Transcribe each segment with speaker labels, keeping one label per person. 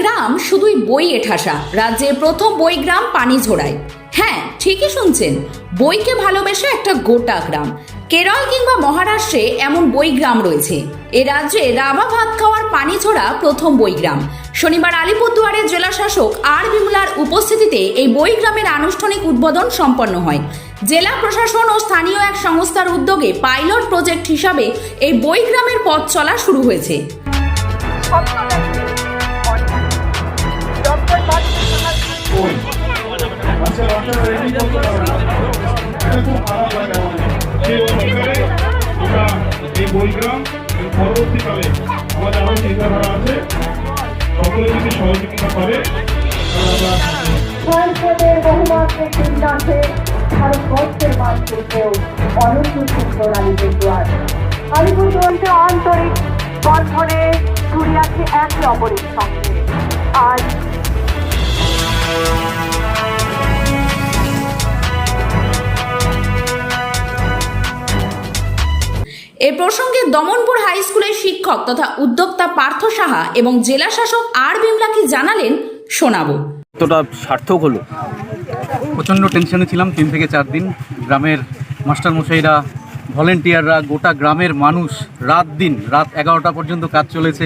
Speaker 1: গ্রাম শুধুই বইয়ে ঠাসা। রাজ্যের প্রথম বই গ্রাম পানিঝোড়ায় হ্যাঁ ঠিকই শুনছেন। বইকে ভালোবেসে একটা গোটা গ্রাম। কেরল কিংবা মহারাষ্ট্রে এমন বই গ্রাম রয়েছে। এ রাজ্যে রাবা ভাত খাওয়ার পানিঝোড়া প্রথম বই গ্রাম। শনিবার আলিপুরদুয়ারের জেলা শাসক আর বিমলার উপস্থিতিতে এই বই গ্রামের আনুষ্ঠানিক উদ্বোধন সম্পন্ন হয়। জেলা প্রশাসন ও স্থানীয় এক সংস্থার উদ্যোগে পাইলট প্রজেক্ট হিসাবে এই বই গ্রামের পথ চলা শুরু হয়েছে।
Speaker 2: আপনারা রেডি করতে পারবেন এটা খুব খারাপ লাগে
Speaker 3: আলিপুরদুয়ারকে আন্তরিক বন্ধনে জুড়ে আছে একে অপরের সঙ্গে। আজ
Speaker 1: এ প্রসঙ্গে দমনপুর হাই স্কুলের শিক্ষক তথা উদ্যোক্তা পার্থ সাহা এবং জেলা শাসক আর বিমলা কি জানালেন শোনাবো।
Speaker 4: কতটা সার্থক হলো। প্রচণ্ড টেনশনে ছিলাম তিন থেকে চার দিন। গ্রামের মাস্টারমশাইরা ভলেন্টিয়াররা গোটা গ্রামের মানুষ রাত দিন রাত এগারোটা পর্যন্ত কাজ চলেছে।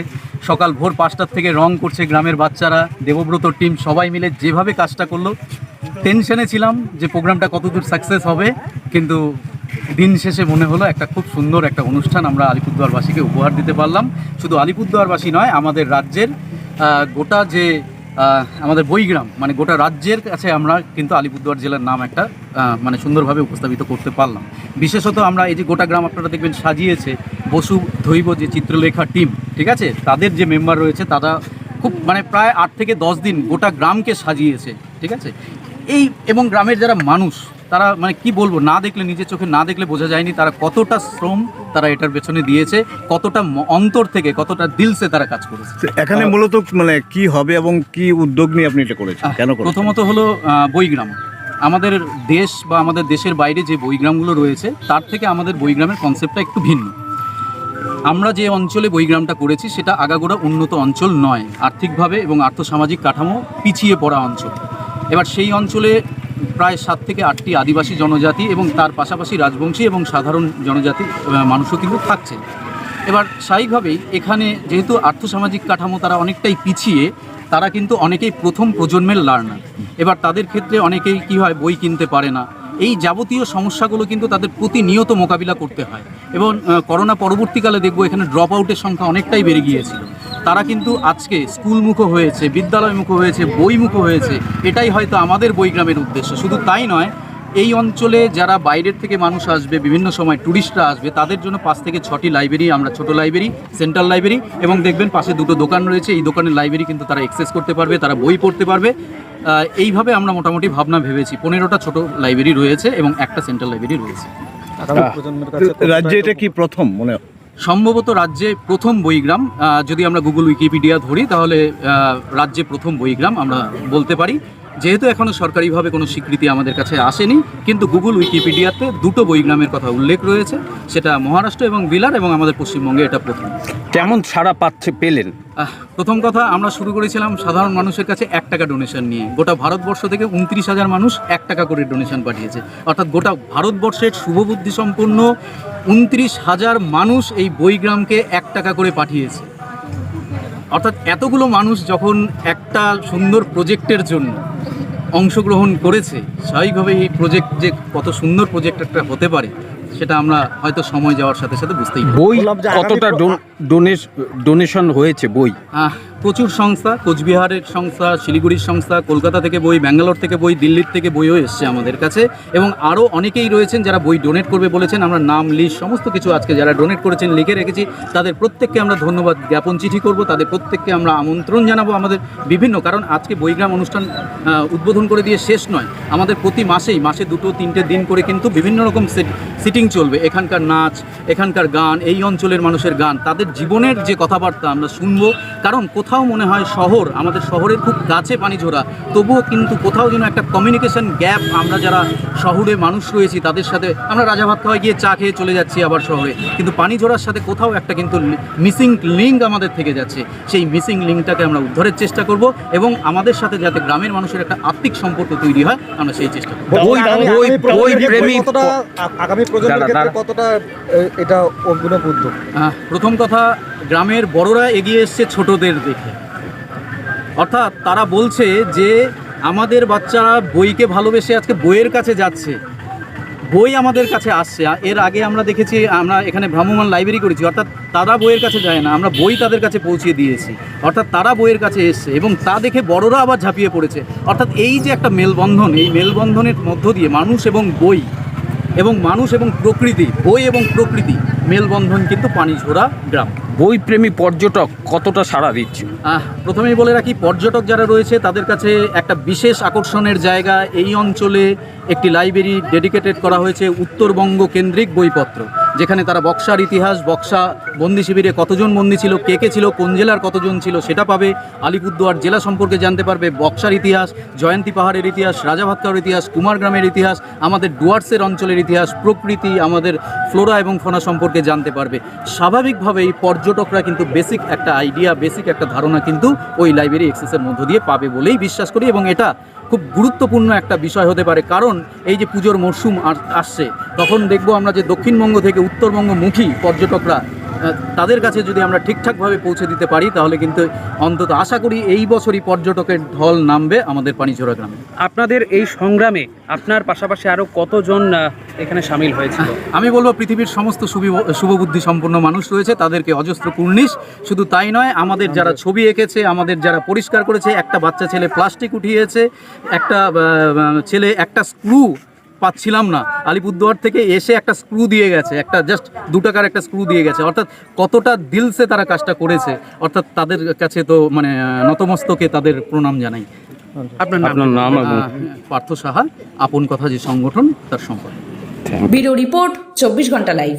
Speaker 4: সকাল ভোর পাঁচটার থেকে রং করছে গ্রামের বাচ্চারা দেবব্রত টিম সবাই মিলে যেভাবে কাজটা করল। টেনশনে ছিলাম যে প্রোগ্রামটা কতদূর সাকসেস হবে কিন্তু দিন শেষে মনে হলো একটা খুব সুন্দর একটা অনুষ্ঠান আমরা আলিপুরদুয়ারবাসীকে উপহার দিতে পারলাম। শুধু আলিপুরদুয়ারবাসী নয়, আমাদের রাজ্যের গোটা যে আমাদের বইগ্রাম মানে গোটা রাজ্যের কাছে আমরা কিন্তু আলিপুরদুয়ার জেলার নাম একটা মানে সুন্দরভাবে উপস্থাপিত করতে পারলাম। বিশেষত আমরা এই যে গোটা গ্রাম আপনারা দেখবেন সাজিয়েছে, বসু ধৈব যে চিত্রলেখা টিম, ঠিক আছে? তাদের যে মেম্বার রয়েছে, তারা খুব মানে প্রায় আট থেকে দশ দিন গোটা গ্রামকে সাজিয়েছে, ঠিক আছে? এই এবং গ্রামের যারা মানুষ তারা মানে কি বলব না দেখলে নিজের চোখে না দেখলে বোঝা যায়নি তারা কতটা শ্রম তারা এটার পেছনে দিয়েছে কতটা অন্তর থেকে কতটা দিলসে তারা কাজ করেছে।
Speaker 5: এখানে মূলত মানে কি হবে এবং কি উদ্যোগ নিয়ে আপনি এটা করেছেন? কেন
Speaker 4: প্রথমত হলো বইগ্রাম আমাদের দেশ বা আমাদের দেশের বাইরে যে বইগ্রামগুলো রয়েছে তার থেকে আমাদের বইগ্রামের কনসেপ্টটা একটু ভিন্ন। আমরা যে অঞ্চলে বইগ্রামটা করেছি সেটা আগাগোড়া উন্নত অঞ্চল নয়। আর্থিকভাবে এবং আর্থসামাজিক কাঠামো পিছিয়ে পড়া অঞ্চল। এবার সেই অঞ্চলে প্রায় সাত থেকে আটটি আদিবাসী জনজাতি এবং তার পাশাপাশি রাজবংশী এবং সাধারণ জনজাতি মানুষও কিন্তু থাকছে এবার স্বাভাবিকভাবেই এখানে যেহেতু আর্থসামাজিক কাঠামো তারা অনেকটাই পিছিয়ে, তারা কিন্তু অনেকেই প্রথম প্রজন্মের লার্নার। এবার তাদের ক্ষেত্রে অনেকেই কি হয়, বই কিনতে পারে না। এই যাবতীয় সমস্যাগুলো কিন্তু তাদের প্রতিনিয়ত মোকাবিলা করতে হয়। এবং করোনা পরবর্তীকালে দেখব এখানে ড্রপ আউটের সংখ্যা অনেকটাই বেড়ে গিয়েছিল। তারা কিন্তু আজকে স্কুলমুখো হয়েছে বিদ্যালয়মুখো হয়েছে বইমুখো হয়েছে এটাই হয়তো আমাদের বইগ্রামের উদ্দেশ্য। শুধু তাই নয় এই অঞ্চলে যারা বাইরের থেকে মানুষ আসবে বিভিন্ন সময় ট্যুরিস্টরা আসবে তাদের জন্য পাঁচ থেকে ছটি লাইব্রেরি আমরা ছোট লাইব্রেরি সেন্ট্রাল লাইব্রেরি এবং দেখবেন পাশে দুটো দোকান রয়েছে এই দোকানের লাইব্রেরি কিন্তু তারা অ্যাক্সেস করতে পারবে তারা বই পড়তে পারবে। এইভাবে আমরা মোটামুটি ভাবনা ভেবেছি পনেরোটা ছোট লাইব্রেরি রয়েছে এবং একটা সেন্ট্রাল লাইব্রেরি রয়েছে।
Speaker 5: রাজ্যে এটা কি প্রথম মনে
Speaker 4: সম্ভবত রাজ্যে প্রথম বইগ্রাম যদি আমরা গুগল উইকিপিডিয়া ধরি, তাহলে রাজ্যে প্রথম বইগ্রাম আমরা বলতে পারি। যেহেতু এখনও সরকারিভাবে কোনো স্বীকৃতি আমাদের কাছে আসেনি, কিন্তু গুগল উইকিপিডিয়াতে দুটো বইগ্রামের কথা উল্লেখ রয়েছে, সেটা মহারাষ্ট্র এবং বিলার এবং আমাদের পশ্চিমবঙ্গে এটা প্রথম।
Speaker 6: কেমন সাড়া পাচ্ছে পেলেন?
Speaker 4: প্রথম কথা, আমরা শুরু করেছিলাম সাধারণ মানুষের কাছে এক টাকা ডোনেশন নিয়ে। গোটা ভারতবর্ষ থেকে উনত্রিশ হাজার মানুষ এক টাকা করে ডোনেশন পাঠিয়েছে। অর্থাৎ গোটা ভারতবর্ষের শুভবুদ্ধি সম্পন্ন উনত্রিশ হাজার মানুষ এই বইগ্রামকে এক টাকা করে পাঠিয়েছে। অর্থাৎ এতগুলো মানুষ যখন একটা সুন্দর প্রজেক্টের জন্য অংশগ্রহণ করেছে স্বাভাবিকভাবে এই প্রজেক্ট যে কত সুন্দর প্রজেক্ট একটা হতে পারে সেটা আমরা হয়তো সময় যাওয়ার সাথে সাথে বুঝতেই পারি
Speaker 6: বই কতটা ডোনেশন হয়েছে বই?
Speaker 4: আহ, প্রচুর সংস্থা, কোচবিহারের সংস্থা, শিলিগুড়ির সংস্থা, কলকাতা থেকে বই, ব্যাঙ্গালোর থেকে বই, দিল্লির থেকে বইও এসছে আমাদের কাছে। এবং আরও অনেকেই রয়েছেন যারা বই ডোনেট করবে বলেছেন। আমরা নাম, লিস্ট, সমস্ত কিছু আজকে যারা ডোনেট করেছেন, লিখে রেখেছি। তাদের প্রত্যেককে আমরা ধন্যবাদ জ্ঞাপন চিঠি করব। তাদের প্রত্যেককে আমরা আমন্ত্রণ জানাব আমাদের বিভিন্ন। কারণ আজকে বইগ্রাম অনুষ্ঠান উদ্বোধন করে দিয়ে শেষ নয়। আমাদের প্রতি মাসেই, মাসে দুটো, তিনটে দিন করে কিন্তু বিভিন্ন রকম সিটিং চলবে। এখানকার নাচ, এখানকার গান, এই অঞ্চলের মানুষের গান, তাদের জীবনের যে কথাবার্তা আমরা শুনব। কারণ কোথাও কোথাও মনে হয় শহর আমাদের শহরের খুব কাছে পানিঝোড়া তবুও কিন্তু কোথাও যেন একটা কমিউনিকেশন গ্যাপ আমরা যারা শহরে মানুষ রয়েছি তাদের সাথে আমরা রাজাভাত খাওয়ায় গিয়ে চা খেয়ে চলে যাচ্ছি আবার শহরে। কিন্তু পানিঝোড়ার সাথে কোথাও একটা কিন্তু মিসিং লিঙ্ক আমাদের থেকে যাচ্ছে। সেই মিসিং লিঙ্কটাকে আমরা উদ্ধারের চেষ্টা করব এবং আমাদের সাথে যাতে গ্রামের মানুষের একটা আত্মিক সম্পর্ক তৈরি হয় আমরা সেই চেষ্টা করব।
Speaker 7: আগামী প্রজন্মের। কতটা এটা
Speaker 4: প্রথম কথা গ্রামের বড়রা এগিয়ে এসছে ছোটদের দেখে। অর্থাৎ তারা বলছে যে আমাদের বাচ্চারা বইকে ভালোবেসে আজকে বইয়ের কাছে যাচ্ছে। বই আমাদের কাছে আসছে। এর আগে আমরা দেখেছি, আমরা এখানে ভ্রাম্যমান লাইব্রেরি করেছি। অর্থাৎ তারা বইয়ের কাছে যায় না। আমরা বই তাদের কাছে পৌঁছে দিয়েছি। অর্থাৎ তারা বইয়ের কাছে এসছে এবং তা দেখে বড়রা আবার ঝাঁপিয়ে পড়েছে। অর্থাৎ এই যে একটা মেলবন্ধন, এই মেলবন্ধনের মধ্য দিয়ে মানুষ এবং বই এবং মানুষ এবং প্রকৃতি, বই এবং প্রকৃতি মেলবন্ধন কিন্তু পানিঝোড়া গ্রাম।
Speaker 6: বই প্রেমী পর্যটক কতটা সাড়া দিচ্ছে?
Speaker 4: প্রথমেই বলে রাখি পর্যটক যারা রয়েছে তাদের কাছে একটা বিশেষ আকর্ষণের জায়গা এই অঞ্চলে একটি লাইব্রেরি ডেডিকেটেড করা হয়েছে উত্তরবঙ্গ কেন্দ্রিক বইপত্র যেখানে তারা বক্সার ইতিহাস বক্সা বন্দি শিবিরে কতজন বন্দি ছিল কে কে ছিল কোন জেলার কতজন ছিল সেটা পাবে আলিপুরদুয়ার জেলা সম্পর্কে জানতে পারবে বক্সার ইতিহাস জয়ন্তী পাহাড়ের ইতিহাস রাজাভাতকার ইতিহাস কুমারগ্রামের ইতিহাস আমাদের ডুয়ার্সের অঞ্চলের ইতিহাস প্রকৃতি আমাদের ফ্লোরা এবং ফোনা সম্পর্কে জানতে পারবে। স্বাভাবিকভাবেই পর্যটকরা কিন্তু বেসিক একটা আইডিয়া বেসিক একটা ধারণা কিন্তু ওই লাইব্রেরি এক্সেসের মধ্য দিয়ে পাবে বলেই বিশ্বাস করি এবং এটা খুব গুরুত্বপূর্ণ একটা বিষয় হতে পারে। কারণ এই যে পুজোর মরশুম আসছে, তখন দেখব আমরা যে দক্ষিণবঙ্গ থেকে উত্তরবঙ্গমুখী পর্যটকরা তাদের কাছে যদি আমরা ঠিকঠাকভাবে পৌঁছে দিতে পারি তাহলে কিন্তু অন্তত আশা করি এই বছরই পর্যটকের ঢল নামবে আমাদের পানিঝোড়া গ্রামে।
Speaker 8: আপনাদের এই সংগ্রামে আপনার পাশাপাশি আরও কতজন এখানে সামিল হয়েছিল?
Speaker 4: আমি বলব পৃথিবীর সমস্ত শুভি- শুভবুদ্ধি সম্পন্ন মানুষ রয়েছে তাদেরকে অজস্র কুর্নিশ। শুধু তাই নয় আমাদের যারা ছবি এঁকেছে আমাদের যারা পরিষ্কার করেছে একটা বাচ্চা ছেলে প্লাস্টিক উঠিয়েছে একটা ছেলে একটা স্ক্রু পাচ্ছিলাম না। আলিপুরদুয়ার থেকে এসে একটা স্ক্রু দিয়ে গেছে একটা জাস্ট দু টাকার একটা স্ক্রু দিয়ে গেছে। অর্থাৎ কতটা দিলসে তারা কাজটা করেছে অর্থাৎ তাদের কাছে তো মানে নতমস্তকে তাদের প্রণাম জানাই।
Speaker 8: আপনার নাম?
Speaker 6: আপনার নাম
Speaker 4: পার্থ সাহা আপন কথা যে সংগঠন তার সম্পর্কে।
Speaker 1: ব্যুরো রিপোর্ট চব্বিশ ঘণ্টা লাইভ